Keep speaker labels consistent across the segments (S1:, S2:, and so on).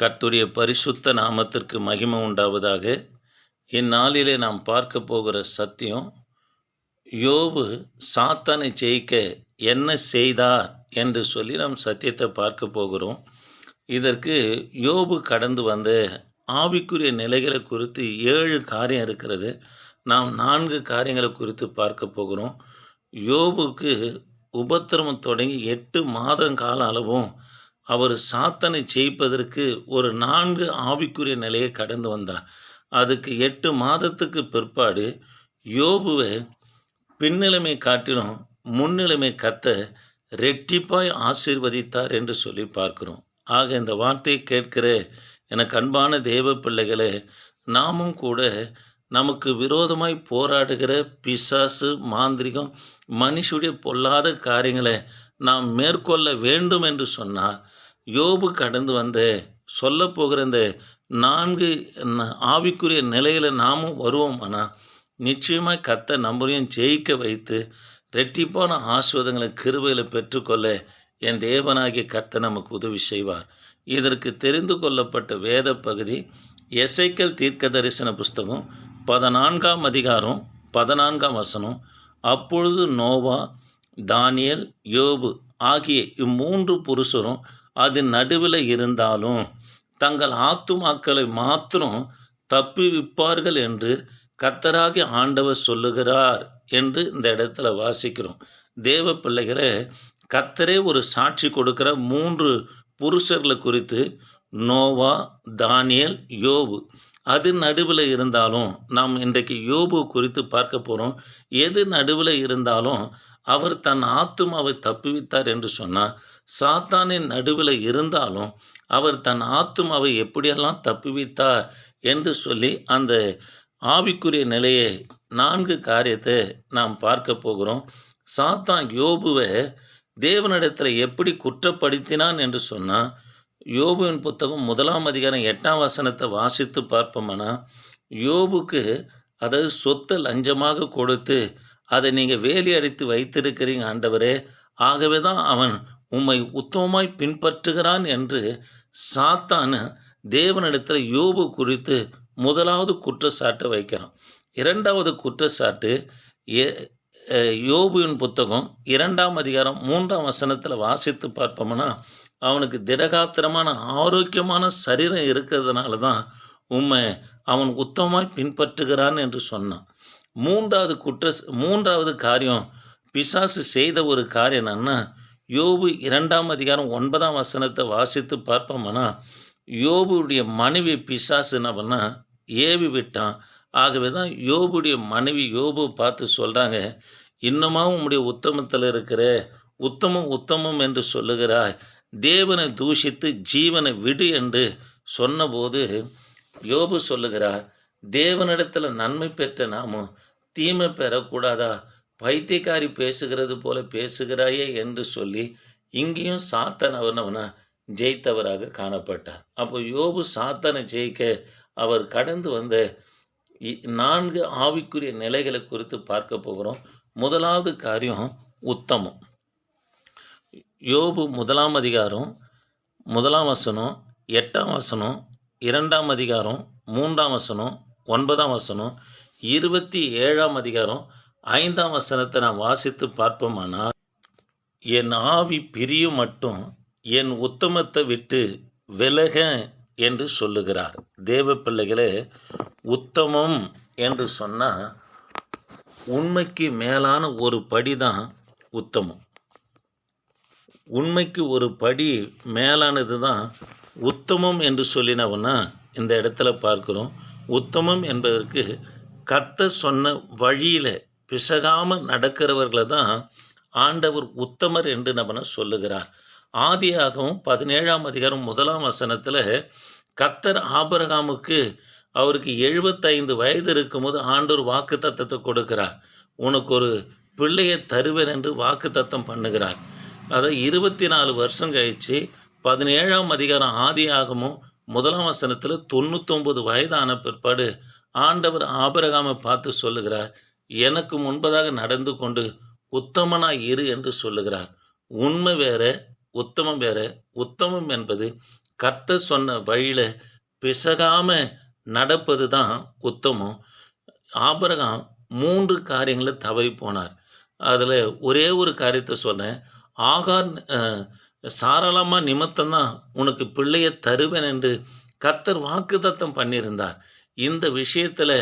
S1: கர்த்துடைய பரிசுத்த நாமத்திற்கு மகிமை உண்டாவதாக. இந்நாளிலே நாம் பார்க்க போகிற சத்தியம் யோபு சாத்தானை ஜெயிக்க என்ன செய்தார் என்று சொல்லி நாம் சத்தியத்தை பார்க்க போகிறோம். இதற்கு யோபு கடந்து வந்த ஆவிக்குரிய நிலைகளை குறித்து ஏழு காரியம் இருக்கிறது. நாம் நான்கு காரியங்களை குறித்து பார்க்க போகிறோம். யோபுக்கு உபத்திரமம் தொடங்கி எட்டு மாதம் கால அளவும் அவர் சாத்தனை ஜெயிப்பதற்கு ஒரு நான்கு ஆவிக்குரிய நிலையை கடந்து வந்தார். அதுக்கு எட்டு மாதத்துக்கு பிற்பாடு யோபுவை பின்னிலைமை காட்டிலும் முன்னிலைமை கத்த ரெட்டிப்பாய் ஆசீர்வதித்தார் என்று சொல்லி பார்க்கிறோம். ஆக இந்த வார்த்தையை கேட்கிற எனக்கு அன்பான தேவ பிள்ளைகளே நாமும் கூட நமக்கு விரோதமாய் போராடுகிற பிசாசு மாந்திரிகம் மனுஷுடைய பொல்லாத காரியங்களை நாம் மேற்கொள்ள வேண்டும் என்று சொன்னால் யோபு கடந்து வந்த சொல்ல போகிற இந்த நான்கு ஆவிக்குரிய நிலையில் நாமும் வருவோம். ஆனால் நிச்சயமாக கத்த நம்மளையும் ஜெயிக்க வைத்து ரெட்டிப்பான ஆஸ்வதங்களை கிருவையில் பெற்றுக்கொள்ள என் தேவனாகிய கர்த்த நமக்கு உதவி செய்வார். இதற்கு தெரிந்து கொள்ளப்பட்ட வேத பகுதி எசைக்கல் தீர்க்க தரிசன புஸ்தகம் பதினான்காம் அதிகாரம் பதினான்காம் வசனம். அப்பொழுது நோவா தானியல் யோபு ஆகிய இம்மூன்று புருஷரும் அதன் நடுவில் இருந்தாலும் தங்கள் ஆத்துமாக்களை மாத்திரம் தப்புவிப்பார்கள் என்று கத்தராகி ஆண்டவர் சொல்லுகிறார் என்று இந்த இடத்துல வாசிக்கிறோம். தேவ பிள்ளைகளே கத்தரே ஒரு சாட்சி கொடுக்கிற மூன்று புருஷர்களை குறித்து நோவா தானியல் யோபு. அது நடுவில் இருந்தாலும் நாம் இன்றைக்கு யோபு குறித்து பார்க்க போகிறோம் எது நடுவில் இருந்தாலும் அவர் தன் ஆத்துமாவை தப்புவித்தார் என்று சொன்னால் சாத்தானின் நடுவில் இருந்தாலும் அவர் தன் ஆத்துமாவை எப்படியெல்லாம் தப்புவித்தார் என்று சொல்லி அந்த ஆவிக்குரிய நிலையை நான்கு காரியத்தை நாம் பார்க்க போகிறோம். சாத்தான் யோபுவை தேவனிடத்தில் எப்படி குற்றப்படுத்தினான் என்று சொன்னால் யோபுவின் புத்தகம் முதலாம் அதிகாரம் எட்டாம் வசனத்தை வாசித்து பார்ப்போம்னா யோபுக்கு அதாவது சொத்தை லஞ்சமாக கொடுத்து அதை நீங்கள் வேலி அடித்து வைத்திருக்கிறீங்க ஆண்டவரே. ஆகவே தான் அவன் உம்மை உத்தமமாய் பின்பற்றுகிறான் என்று சாத்தான தேவனிடத்தில் யோபு குறித்து முதலாவது குற்றச்சாட்டை வைக்கிறான். இரண்டாவது குற்றச்சாட்டு ஏ- யோபுவின் புத்தகம் இரண்டாம் அதிகாரம் மூன்றாம் வசனத்தில் வாசித்து பார்ப்போம்னா அவனுக்கு திடகாத்திரமான ஆரோக்கியமான சரீரம் இருக்கிறதுனால தான் உம்மை அவன் உத்தமமாய் பின்பற்றுகிறான் என்று சொன்னான். மூன்றாவது குற்ற மூன்றாவது காரியம் பிசாசு செய்த ஒரு காரியம் என்னன்னா யோபு இரண்டாம் அதிகாரம் ஒன்பதாம் வசனத்தை வாசித்து பார்ப்போம்னா யோபுடைய மனைவி பிசாசு என்ன பண்ணால் ஏவி விட்டான். ஆகவே தான் யோபுடைய மனைவி யோபு பார்த்து சொல்கிறாங்க இன்னுமா உம்முடைய உத்தமத்தில் இருக்கிற உத்தமம் உத்தமம் என்று சொல்லுகிறாய் தேவனை தூஷித்து ஜீவனை விடு என்று சொன்னபோது யோபு சொல்லுகிறார் தேவனிடத்தில் நன்மை பெற்ற நாமும் தீமை பெறக்கூடாதா? பைத்தியக்காரி பேசுகிறது போல பேசுகிறாயே என்று சொல்லி இங்கேயும் சாத்தன் அவனவனா ஜெயித்தவராக காணப்பட்டார் அப்போ யோபு சாத்தனை ஜெயிக்க அவர் கடந்து வந்த இ- நான்கு ஆவிக்குரிய நிலைகளை குறித்து பார்க்க போகிறோம். முதலாவது காரியம் உத்தமம். யோபு முதலாம் அதிகாரம் முதலாம் வசனம் எட்டாம் வசனம் இரண்டாம் அதிகாரம் மூன்றாம் வசனம் ஒன்பதாம் வசனம் இருபத்தி ஏழாம் அதிகாரம் ஐந்தாம் வசனத்தை நான் வாசித்து பார்ப்போமானால் என் ஆவி பிரியும் மட்டும் என் உத்தமத்தை விட்டு விலக என்று சொல்லுகிறார். தேவ பிள்ளைகளே உத்தமம் என்று சொன்னால் உண்மைக்கு மேலான ஒரு படி தான் உத்தமம். உண்மைக்கு ஒரு படி மேலானது தான் உத்தமம் என்று சொல்லினவனா இந்த இடத்துல பார்க்குறோம் உத்தமம் என்பதற்கு கர்த்தர் சொன்ன வழியில் பிசகாமல் நடக்கிறவர்களை தான் ஆண்டவர் உத்தமர் என்று நம்மன சொல்லுகிறார். ஆதியாகவும் பதினேழாம் அதிகாரம் முதலாம் வசனத்தில் கர்த்தர் ஆபரகாமுக்கு அவருக்கு எழுபத்தைந்து வயது இருக்கும்போது ஆண்டவர் வாக்கு தத்தத்தை கொடுக்கிறார். உனக்கு ஒரு பிள்ளையை தருவேன் என்று வாக்கு தத்தம் பண்ணுகிறார். அதை இருபத்தி நாலு வருஷம் கழித்து பதினேழாம் அதிகாரம் ஆதியாகமும் முதலாம் வசனத்தில் தொண்ணூத்தொம்பது வயதான பிற்பாடு ஆண்டவர் ஆபரகாமை பார்த்து சொல்லுகிறார் எனக்கு முன்பதாக நடந்து கொண்டு உத்தமனாய் இரு என்று சொல்லுகிறார். உண்மை வேற உத்தமம் வேற. உத்தமம் என்பது கர்த்தர் சொன்ன வழியில் பிசகாம நடப்பது தான் உத்தமம். ஆபரகாம் மூன்று காரியங்களை தவறி போனார். அதில் ஒரே ஒரு காரியத்தை சொன்னேன். ஆகார் சாரளமாக நிமித்தம் நிமித்தம்தான் உனக்கு பிள்ளையை தருவேன் என்று கர்த்தர் வாக்குதத்தம் பண்ணியிருந்தார். இந்த விஷயத்தில்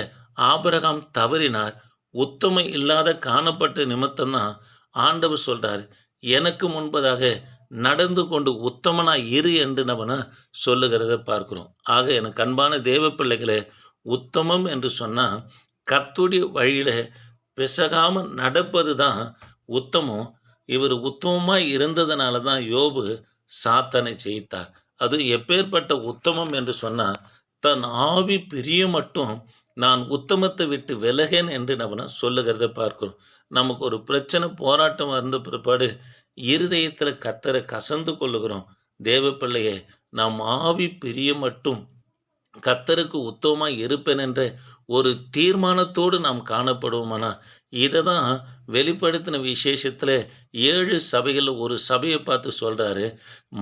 S1: ஆபரகாம் தவறினார். உத்தமை இல்லாத காணப்பட்ட நிமித்தம்தான் ஆண்டவர் சொல்கிறார் எனக்கு முன்பதாக நடந்து கொண்டு உத்தமனா இரு என்று நம்ம சொல்லுகிறத பார்க்கிறோம். ஆக எனக்கு அன்பான தேவ பிள்ளைகளை உத்தமம் என்று சொன்னால் கத்துடைய வழியில் பிசகாமல் நடப்பது தான் உத்தமம். இவர் உத்தமமாக இருந்ததுனால தான் யோபு சாத்தனை ஜெயித்தார். அது எப்பேற்பட்ட உத்தமம் என்று சொன்னால் தன் ஆவி பிரிய மட்டும் நான் உத்தமத்தை விட்டு விலகேன் என்று நம்ம சொல்லுகிறத பார்க்கிறோம். நமக்கு ஒரு பிரச்சனை போராட்டம் வந்த பிற்பாடு இருதயத்தில் கத்தரை கசந்து கொள்ளுகிறோம். தேவ பிள்ளையே ஆவி பிரிய மட்டும் கத்தருக்கு உத்தமமாக இருப்பேன் என்ற ஒரு தீர்மானத்தோடு நாம் காணப்படுவோமானா? இதை தான் வெளிப்படுத்தின விசேஷத்தில் ஏழு சபைகளில் ஒரு சபையை பார்த்து சொல்கிறாரு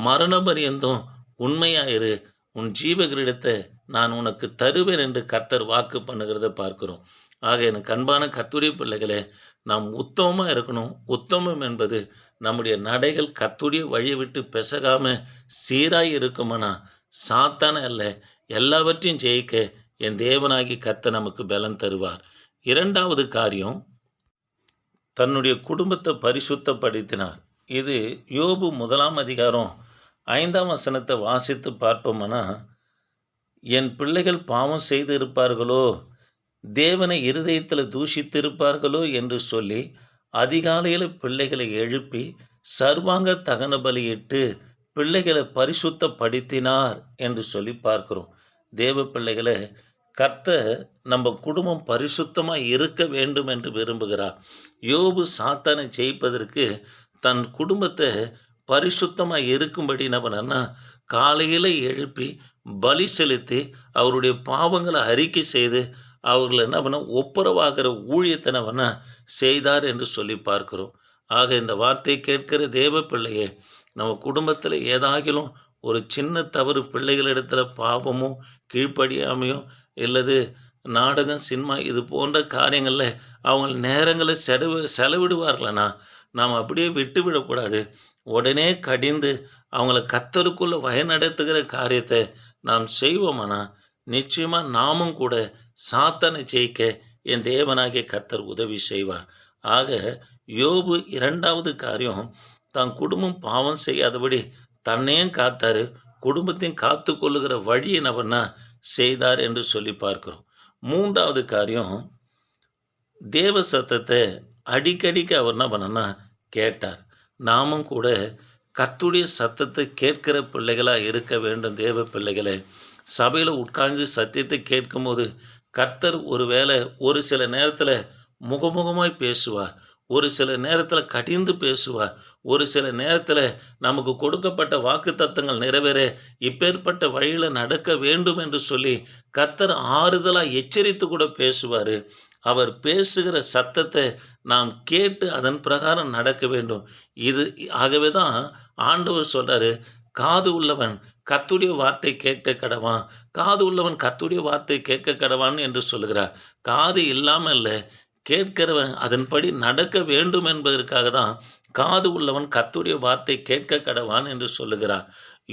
S1: மரண பரியந்தம் உண்மையாயிரு உன் ஜீவகிரீடத்தை நான் உனக்கு தருவேன் என்று கத்தர் வாக்கு பண்ணுகிறத பார்க்கிறோம். ஆக எனக்கு அன்பான கத்துடைய பிள்ளைகளே நாம் உத்தமமாக இருக்கணும். உத்தமம் என்பது நம்முடைய நடைகள் கத்துடைய வழியை விட்டு பெசகாமல் சீராய் இருக்குமானா? சாத்தான அல்ல எல்லாவற்றையும் ஜெயிக்க என் தேவனாகி கத்த நமக்கு பலன் தருவார். இரண்டாவது காரியம் தன்னுடைய குடும்பத்தை பரிசுத்தப்படுத்தினார். இது யோபு முதலாம் அதிகாரம் ஐந்தாம் வசனத்தை வாசித்து பார்ப்போம்னா என் பிள்ளைகள் பாவம் செய்து இருப்பார்களோ தேவனை இருதயத்தில் தூஷித்திருப்பார்களோ? என்று சொல்லி அதிகாலையில் பிள்ளைகளை எழுப்பி சர்வாங்க தகன பலியிட்டு பிள்ளைகளை பரிசுத்தப்படுத்தினார் என்று சொல்லி பார்க்கிறோம். தேவ பிள்ளைகளை கர்த்தர் நம்ம குடும்பம் பரிசுத்தமாக இருக்க வேண்டும் என்று விரும்புகிறார். யோபு சாத்தானை ஜெயிப்பதற்கு தன் குடும்பத்தை பரிசுத்தமாக இருக்கும்படி என்ன பண்ணார்னா காலையில் எழுப்பி பலி செலுத்தி அவருடைய பாவங்களை அறிக்கை செய்து அவர்களை என்ன பண்ண ஒப்புரவாகிற ஊழியத்தை என்ன பண்ண செய்தார் என்று சொல்லி பார்க்கிறோம். ஆக இந்த வார்த்தையை கேட்கிற தேவ பிள்ளையே நம்ம குடும்பத்தில் ஏதாகிலும் ஒரு சின்ன தவறு பிள்ளைகளிடத்துல பாவமோ கீழ்ப்படியாமையோ இல்லது நாடகம் சினிமா இது போன்ற காரியங்களில் அவங்க நேரங்களை செலவு செலவிடுவார்களானா நாம் அப்படியே விட்டு விடக்கூடாது உடனே கடிந்து அவங்கள கத்தருக்குள்ளே வயநடத்துகிற காரியத்தை நாம் செய்வோமானா? நிச்சயமாக நாமும் கூட சாத்தனை ஜெயிக்க என் தேவனாகிய கர்த்தர் உதவி செய்வார். ஆக யோபு இரண்டாவது காரியம் தான் குடும்பம் பாவம் செய்யாதபடி தன்னையும் காத்தாரு குடும்பத்தையும் காத்து கொள்ளுகிற வழி என்ன பண்ணா செய்தார் என்று சொல்லி பார்க்கிறோம். மூன்றாவது காரியம் தேவ சத்தத்தை அடிக்கடிக்கு அவர் என்ன பண்ணனா கேட்டார். நாமும் கூட கத்துடைய சத்தத்தை கேட்கிற பிள்ளைகளாக இருக்க வேண்டும் தேவ பிள்ளைகளே. சபையில் உட்கார்ந்து சத்தியத்தை கேட்கும்போது கர்த்தர் ஒருவேளை ஒரு சில நேரத்தில் முகமுகமாய் பேசுவார் ஒரு சில நேரத்தில் கடிந்து பேசுவார் ஒரு சில நேரத்தில் நமக்கு கொடுக்கப்பட்ட வாக்கு தத்தங்கள் நிறைவேற இப்பேற்பட்ட வழியில் நடக்க வேண்டும் என்று சொல்லி கத்தர் ஆறுதலாக எச்சரித்து கூட பேசுவார். அவர் பேசுகிற சத்தத்தை நாம் கேட்டு அதன் பிரகாரம் நடக்க வேண்டும். இது ஆகவே தான் ஆண்டவர் சொல்கிறாரு காது உள்ளவன் கத்துடைய வார்த்தை கேட்க கடவான். காது உள்ளவன் கத்துடைய வார்த்தை கேட்க கடவான் என்று சொல்கிறார் காது இல்லாமல் இல்லை கேட்கிறவன் அதன்படி நடக்க வேண்டும் என்பதற்காக தான் காது உள்ளவன் கத்துடைய வார்த்தை கேட்க கடவான் என்று சொல்லுகிறார்.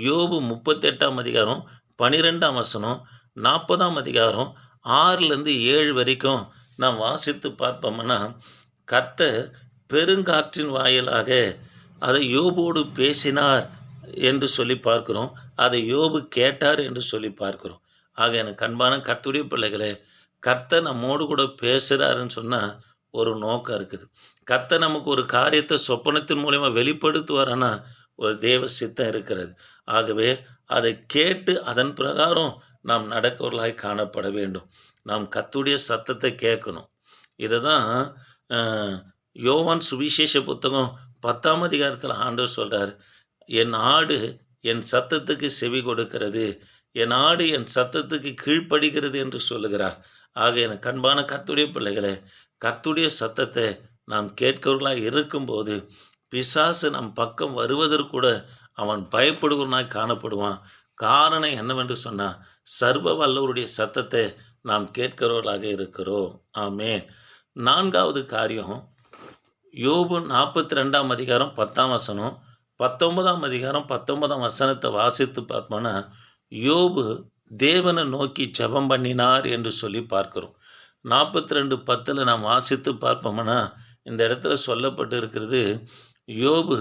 S1: யோபு முப்பத்தெட்டாம் அதிகாரம் பனிரெண்டாம் வசனம் நாற்பதாம் அதிகாரம் ஆறுலேருந்து ஏழு வரைக்கும் நாம் வாசித்து பார்ப்போம்னா கத்த பெருங்காற்றின் வாயிலாக அதை யோபோடு பேசினார் என்று சொல்லி பார்க்கிறோம். அதை யோபு கேட்டார் என்று சொல்லி பார்க்கிறோம். ஆக எனக்கு அன்பான கத்துடைய பிள்ளைகளே கத்த நம்மோடு கூட பேசுகிறாருன்னு சொன்னால் ஒரு நோக்கம் இருக்குது. கத்த நமக்கு ஒரு காரியத்தை சொப்பனத்தின் மூலயமா வெளிப்படுத்துவாரானா ஒரு தேவ சித்தம் இருக்கிறது. ஆகவே அதை கேட்டு அதன் பிரகாரம் நாம் நடக்கவர்களாய் காணப்பட வேண்டும். நாம் கத்துடைய சத்தத்தை கேட்கணும். இதை தான் யோவான் சுவிசேஷ புத்தகம் பத்தாம் அதிகாரத்தில் ஆண்டவர் சொல்கிறார் என் ஆடு என் சத்தத்துக்கு செவி கொடுக்கிறது என் ஆடு என் சத்தத்துக்கு கீழ்ப்படுகிறது என்று சொல்லுகிறார். ஆக எனக்கு அன்பான கத்துடைய பிள்ளைகளே கத்துடைய சத்தத்தை நாம் கேட்கிறவர்களாக இருக்கும்போது பிசாசு நம் பக்கம் வருவதற்கூட அவன் பயப்படுகிறனாய் காணப்படுவான். காரணம் என்னவென்று சொன்னால் சர்வ வல்லவருடைய சத்தத்தை நாம் கேட்கிறவர்களாக இருக்கிறோம். ஆமே நான்காவது காரியம் யோபு நாற்பத்தி ரெண்டாம் அதிகாரம் பத்தாம் வசனம் பத்தொன்பதாம் அதிகாரம் பத்தொன்பதாம் வசனத்தை வாசித்து பார்த்தோம்னா யோபு தேவனை நோக்கி ஜபம் பண்ணினார் என்று சொல்லி பார்க்கிறோம். நாற்பத்தி ரெண்டு பத்தில் நாம் வாசித்து பார்ப்போம்னா இந்த இடத்துல சொல்லப்பட்டு இருக்கிறது யோபு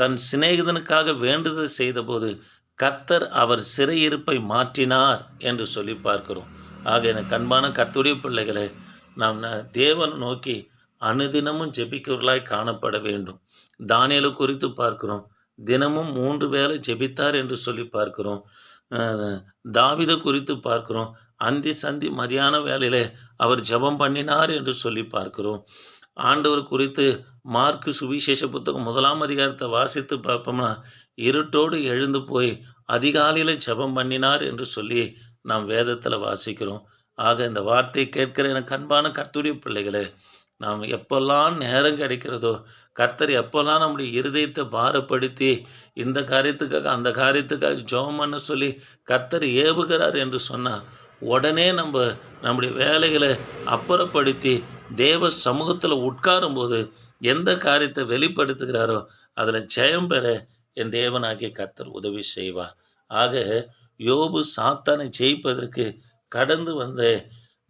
S1: தன் சிநேகிதனுக்காக வேண்டுதல் செய்தபோது கத்தர் அவர் சிறையிருப்பை மாற்றினார் என்று சொல்லி பார்க்கிறோம். ஆக எனக்கு அன்பான கர்த்துடைய பிள்ளைகளை நாம் தேவன் தேவனை நோக்கி அனுதினமும் ஜெபிக்கிறவர்களாய் காணப்பட வேண்டும். தானியலு குறித்து பார்க்கிறோம். தினமும் மூன்று வேளை ஜெபித்தார் என்று சொல்லி பார்க்கிறோம். தாவித குறித்து பார்க்கிறோம். அந்தி சந்தி மதியான வேலையில் அவர் ஜெபம் பண்ணினார் என்று சொல்லி பார்க்கிறோம். ஆண்டவர் குறித்து மார்க்கு சுவிசேஷ புத்தகம் முதலாம் அதிகாரத்தை வாசித்து பார்ப்போம்னா இருட்டோடு எழுந்து போய் அதிகாலையில் ஜெபம் பண்ணினார் என்று சொல்லி நாம் வேதத்தில் வாசிக்கிறோம். ஆக இந்த வார்த்தையை கேட்கிற எனக்கு அன்பான கர்த்துடைய பிள்ளைகளே நாம் எப்பெல்லாம் நேரம் கிடைக்கிறதோ கர்த்தர் எப்போல்லாம் நம்முடைய இருதயத்தை பாரப்படுத்தி இந்த காரியத்துக்காக அந்த காரியத்துக்காக ஜெபம் பண்ண சொல்லி கர்த்தர் ஏவுகிறார் என்று சொன்னால் உடனே நம்ம நம்முடைய வேலைகளை அப்புறப்படுத்தி தேவ சமூகத்தில் உட்காரும்போது எந்த காரியத்தை வெளிப்படுத்துகிறாரோ அதில் ஜெயம் பெற என் தேவனாகிய கர்த்தர் உதவி செய்வார். ஆக யோபு சாத்தானை ஜெயிப்பதற்கு கடந்து வந்த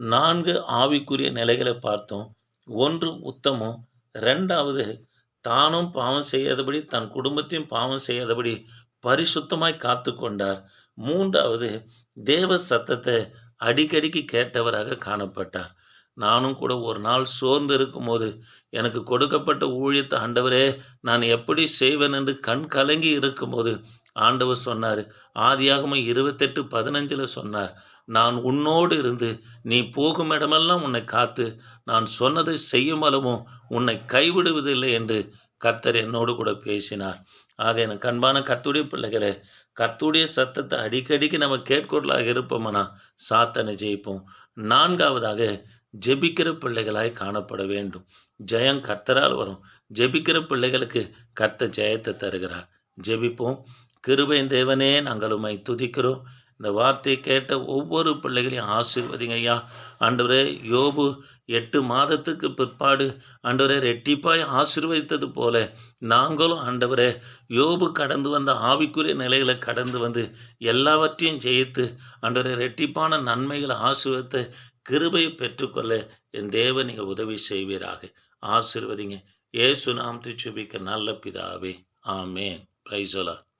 S1: நான்கு ஆவிக்குரிய நிலைகளை பார்த்தோம். ஒன்று உத்தமம் ரெண்டாவது தானும் பாவம் செய்யாதபடி தன் குடும்பத்தையும் பாவம் செய்யாதபடி பரிசுத்தமாய் காத்து கொண்டார். மூன்றாவது தேவ சத்தத்தை அடிக்கடிக்கு கேட்டவராக காணப்பட்டார். நானும் கூட ஒரு நாள் சோர்ந்து இருக்கும்போது எனக்கு கொடுக்கப்பட்ட ஊழியத்தை ஆண்டவரே நான் எப்படி செய்வேன் என்று கண் கலங்கி இருக்கும்போது ஆண்டவர் சொன்னார். ஆதியாகமும் இருபத்தெட்டு பதினஞ்சில் சொன்னார். நான் உன்னோடு இருந்து நீ போகும் இடமெல்லாம் உன்னை காத்து நான் சொன்னதை செய்யும் அளவும் உன்னை கைவிடுவதில்லை என்று கர்த்தர் என்னோடு கூட பேசினார். ஆக எனக்கு அன்பான கத்துடைய பிள்ளைகளே கத்துடைய சத்தத்தை அடிக்கடிக்கு நம்ம கேட்கொள்ளாக இருப்போம்னா? சாத்தனை ஜெயிப்போம். நான்காவதாக ஜெபிக்கிற பிள்ளைகளாய் காணப்பட வேண்டும். ஜெயம் கர்த்தரால் வரும். ஜெபிக்கிற பிள்ளைகளுக்கு கர்த்தர் ஜெயத்தை தருகிறார். ஜெபிப்போம். கிருபையின் தேவனே நாங்கள் உம்மை துதிக்கிறோம். இந்த வார்த்தையை கேட்ட ஒவ்வொரு பிள்ளைகளையும் ஆசீர்வதிங்க ஐயா. ஆண்டவரே யோபு எட்டு மாதத்துக்கு பிற்பாடு ஆண்டவரே ரெட்டிப்பாய் ஆசிர்வதித்தது போல நாங்களும் ஆண்டவரே யோபு கடந்து வந்த ஆவிக்குரிய நிலைகளை கடந்து வந்து எல்லாவற்றையும் ஜெயித்து ஆண்டவரே ரெட்டிப்பான நன்மைகளை ஆசீர்வதித்து கிருபையை பெற்றுக்கொள்ள என் தேவன் நீங்கள் உதவி செய்வீராக. ஆசீர்வதிங்க. ஏசு நாம் சுபிக்க நல்ல பிதாவே. ஆமேன். பிரைசோலா